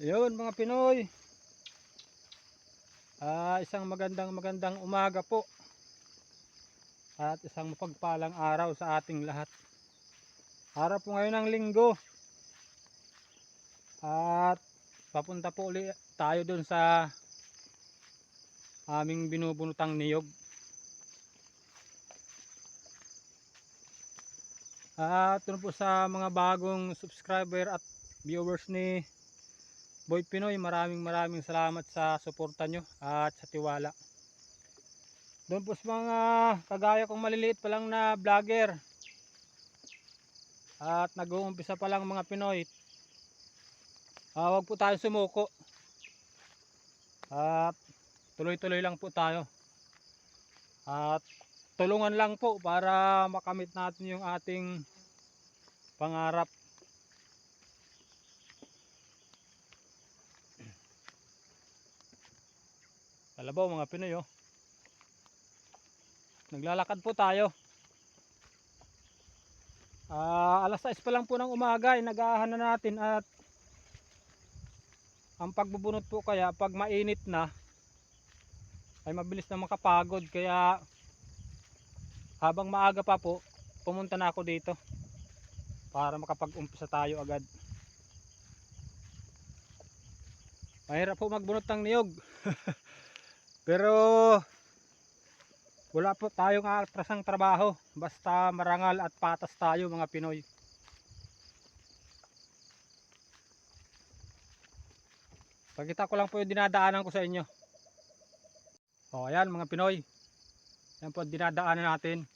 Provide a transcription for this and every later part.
Yun mga Pinoy. Ah, isang magandang magandang umaga po. At isang mapagpalang araw sa ating lahat. Araw po ngayon ng linggo. At papunta po uli tayo dun sa aming binubunutang niyog. At doon po sa mga bagong subscriber at viewers ni Boy Pinoy, maraming maraming salamat sa suporta nyo at sa tiwala. Doon po sa mga kagaya kong maliliit pa lang na vlogger at nag-uumpisa pa lang mga Pinoy, ah, wag po tayo sumuko. At tuloy-tuloy lang po tayo. At tulungan lang po para makamit natin yung ating pangarap. Kalabaw mga Pinoy oh. Naglalakad po tayo. Ah, alas 6 pa lang po ng umaga ay nagahan na natin at ang pagbubunot po kaya pag mainit na ay mabilis na makapagod kaya habang maaga pa po pumunta na ako dito para makapag-umpisa tayo agad. Mahirap po magbunot ng niyog. Pero wala po tayong atrasang trabaho. Basta marangal at patas tayo mga Pinoy. Pakita ko lang po yung dinadaanan ko sa inyo. O ayan mga Pinoy. Yan po dinadaanan natin.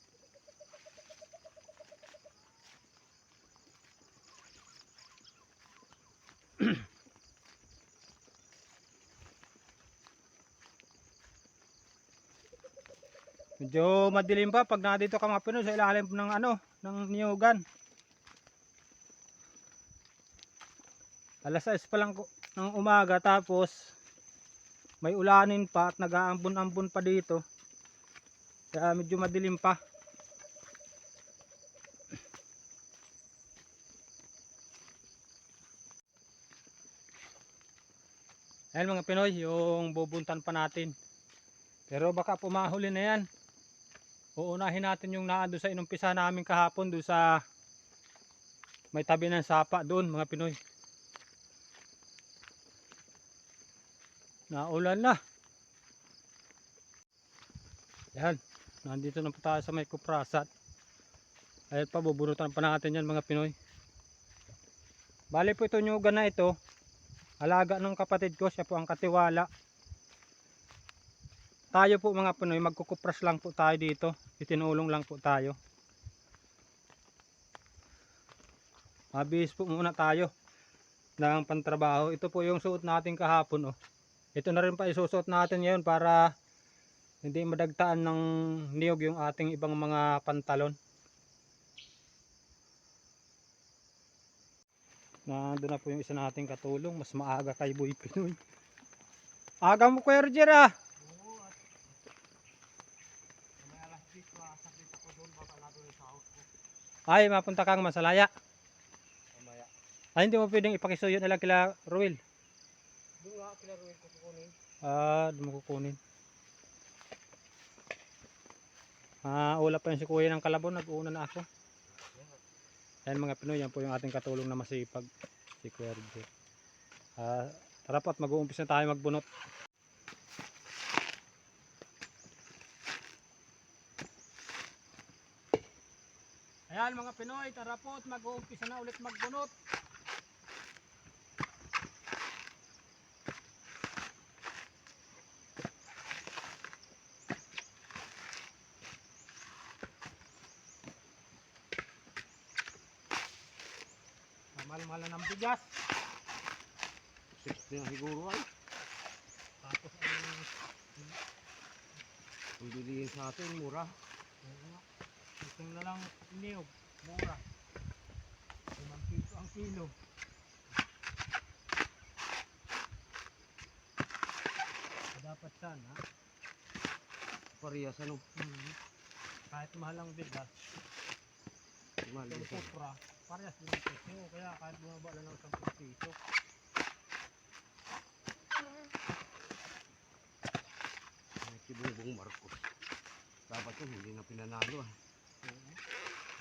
Medyo madilim pa pag nandito ka mga Pinoy sa ilalim ng ano, ng niyugan. Alas 6 pa lang ng umaga tapos may ulanin pa at nag-aambon-ambon pa dito. Kaya medyo madilim pa. Ayan mga Pinoy, yung bubuntan pa natin. Pero baka pumahuli na yan. Uunahin natin yung naando sa inumpisa namin kahapon doon sa may tabi ng sapa doon mga Pinoy. Naulan na. Yan. Nandito na po tayo sa may kuprasat. Ayun pa, bubunutan pa natin yan mga Pinoy. Bali po ito nyugan na ito. Alaga ng kapatid ko. Siya po ang katiwala. Tayo po mga Pinoy, magkukupras lang po tayo dito. Itinulong lang po tayo. Mabihis po muna tayo ng pantrabaho. Ito po yung suot natin kahapon. Oh. Ito na rin pa isusuot natin ngayon para hindi madagtaan ng niyog yung ating ibang mga pantalon. Nandun na po yung isa nating katulong. Mas maaga kay Boy Pinoy. Aga mo Kuya Roger ah. Ay, mapunta kang Masalaya. Mamaya. Ay, hindi mo pwedeng ipakisuyo na lang kila Ruel. Doon nga kinaruin ko kukunin. Ah, doon mo kukunin. Ah, wala pa yun si Kuya ng Kalabon. Nag-uuna na ako. Yan mga Pinoy, yan po yung ating katulong na masipag. Si Kuya Roger. Ah, tara po at mag-uumpis na tayo magbunot. Ayan mga Pinoy, tara po at mag-uumpisa na ulit magbunot. Mahal-mahal na ng bigas. 60 na siguro ay. Tapos ang Kung bilihin sa atin, mura. gusto na lang niyog. Mura. Limang piso ang kilo. Dapat sana. Parehas ano? Mm-hmm. Kahit mahal ang bigas. Mahal ang bigas. Parehas ng piso. Kaya kahit bumaba lang ng 10 piso. si Bongbong Marcos. Dapat yun, hindi na pinanalo ah.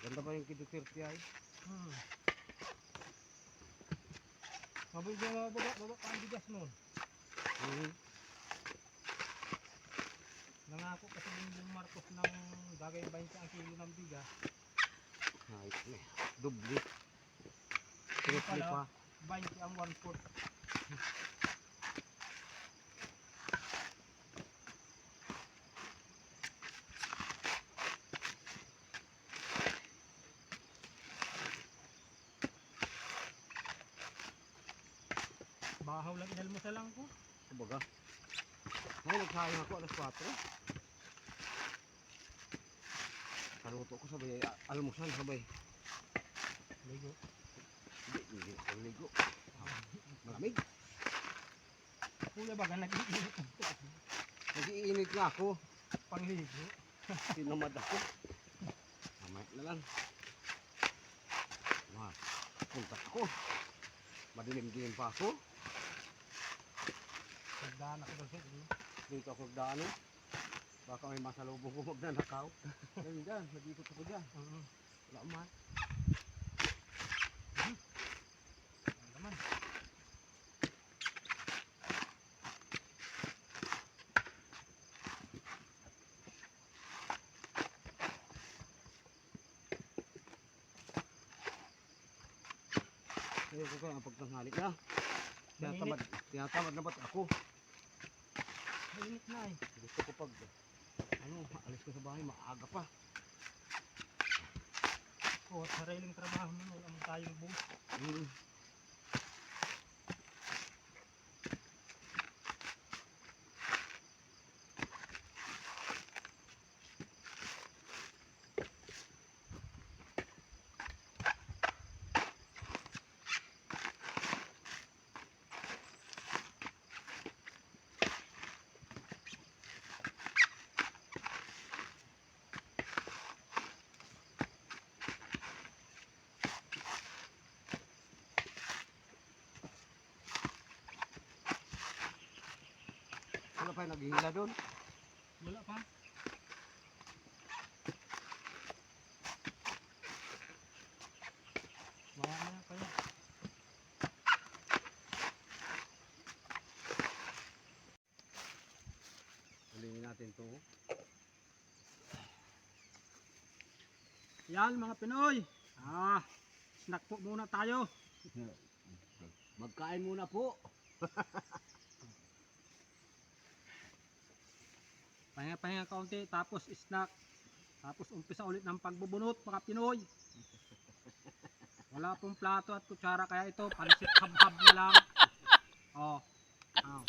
Ganda pa yung 30 ay. Hmm. Mabuti na baba, baba pa ang bigas mo. Mm. Nangako kasi yung Marcos ng bagay 20 ang kilo ng bigas. Ayos na. Dubli. Triple pa. 20 ang 1 fourth. Bahaw lang inalmusal lang ko. Kumbaga. Ngayon nagsayang ako alas 4. Kaluto ko sabay, almusal sabay. Ligo. Hindi, hindi ako ligo. Malamig. Kuya baga nag-iinit Nag-iinit nga ako. pangligo. Tinamad ako. Mamaya na lang. Mga punta ako. Madilim-dilim pa ako. Pagdaan ako sa inyo. Dito ako nagdaan. eh. Baka may masalubong ko magnanakaw. Yan dyan, nag-ikot ako dyan. Oo. Wala man. Ano naman. Kaya ko kaya pagtanghali na. Tinatamad, tinatamad na ba't ako? Mainit na eh. Gusto ko pag, ano, alis ko sa bahay, maaga pa. O, at sariling trabaho mo, wala mo tayong bus. Mm. Pa yung naghihila doon. Wala pa. Mamaya kayo. Hulingin natin to. Yan mga Pinoy. Ah, snack po muna tayo. Magkain muna po. Pahinga-pahinga kaunti, tapos snack. Tapos umpisa ulit ng pagbubunot mga Pinoy. Wala pong plato at kutsara kaya ito, pansit habhab na lang. Oh. Oh.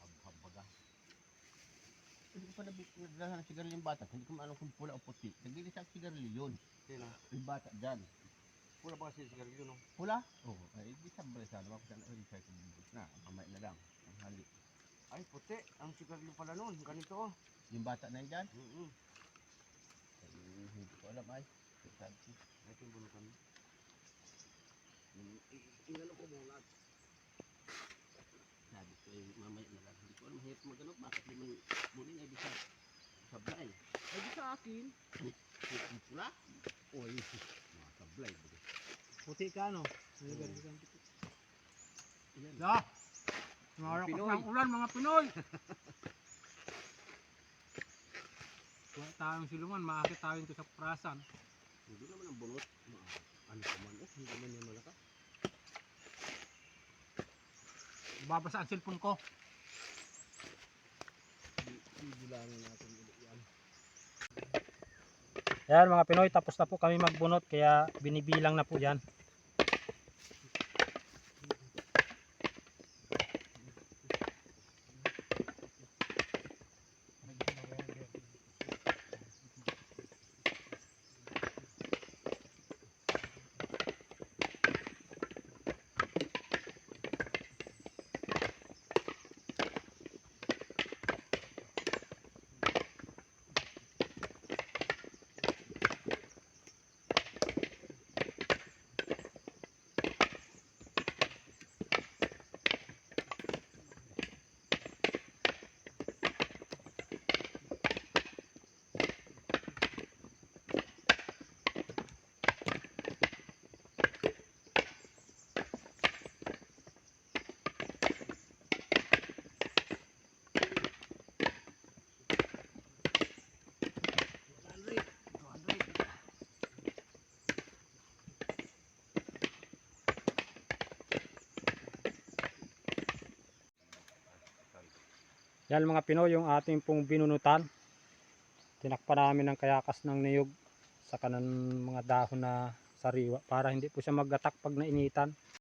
Habhabaga. Hindi ko nabigyan ng sigarilyo yung bata. Hindi ko maalam kung pula o puti. Nagbili sa sigarilyo yun. Sino? Yung bata dyan. Pula ba kasi sigarilyo no? Pula? Oo. Oh, ay, di sabay sa naman. Saan ay sa na. Kamay na lang. Ang hali. Ay, puti. Ang sigarilyo pala noon. Ganito oh. Yung bata na yun dyan. Mm-mm. Ay, hindi ko alam ay. Ay, ito yung bunutan. Mm, i- Ingano ko muna. sabi ko ay mamaya na lang. Hindi ko alam hirap magano. Bakit di man muli ay di sa sablay. Ay, di sa akin. Pula? Uy, mga sablay. Puti ka no? Ilan? Marakas Pinoy. ng ulan mga Pinoy! Wala tayong silungan, maakit tayo dito sa prasan. Hindi naman ang bunot. Ano pa man eh. Hindi man yan malakas. Babasa ang cellphone ko. Bibulangin natin ulit yan. Yan mga Pinoy, tapos na po kami magbunot kaya binibilang na po yan. Yan mga Pinoy yung ating pong binunutan. Tinakpan namin ng kayakas ng niyog sa kanan mga dahon na sariwa para hindi po siya magatak pag nainitan.